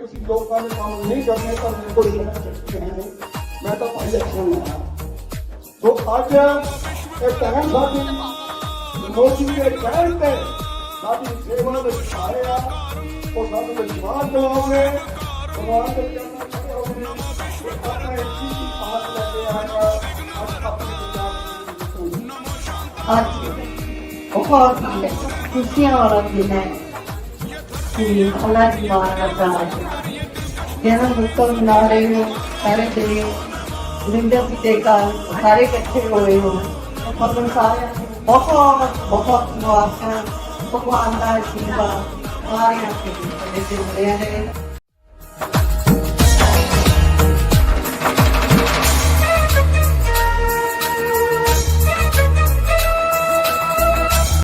किसी लोग का काम नहीं करने का मेरे को मैं तो पहले छोड़ तो आज एक टाइम था कि मोदी के टाइम पे सारी सेवा में छाया और साथ में विश्वास दिलाओगे भगवान के और खुशियाँ और अपनी ਸੀ ਉਹਨਾਂ ਦੀ ਮਾਂ ਦਾ ਪ੍ਰਾਣ ਜਿਹਨਾਂ ਮੁਕਤੋਂ ਮਨਾ ਰਹੇ ਹੋ ਸਾਰੇ ਦੇ ਨਿੰਦਿਆ ਪਿੱਤੇ ਕਾ ਸਾਰੇ ਇਕੱਠੇ ਹੋਏ ਹੋ ਮਤਲਬ ਸਾਰੇ ਬਹੁਤ ਬਹੁਤ ਮੁਆਫਾ ਭਗਵਾਨ ਦਾ ਜੀਵਾ ਸਾਰਿਆਂ ਦੇ ਜਿਹੜੇ ਜਿਹੜੇ ਨੇ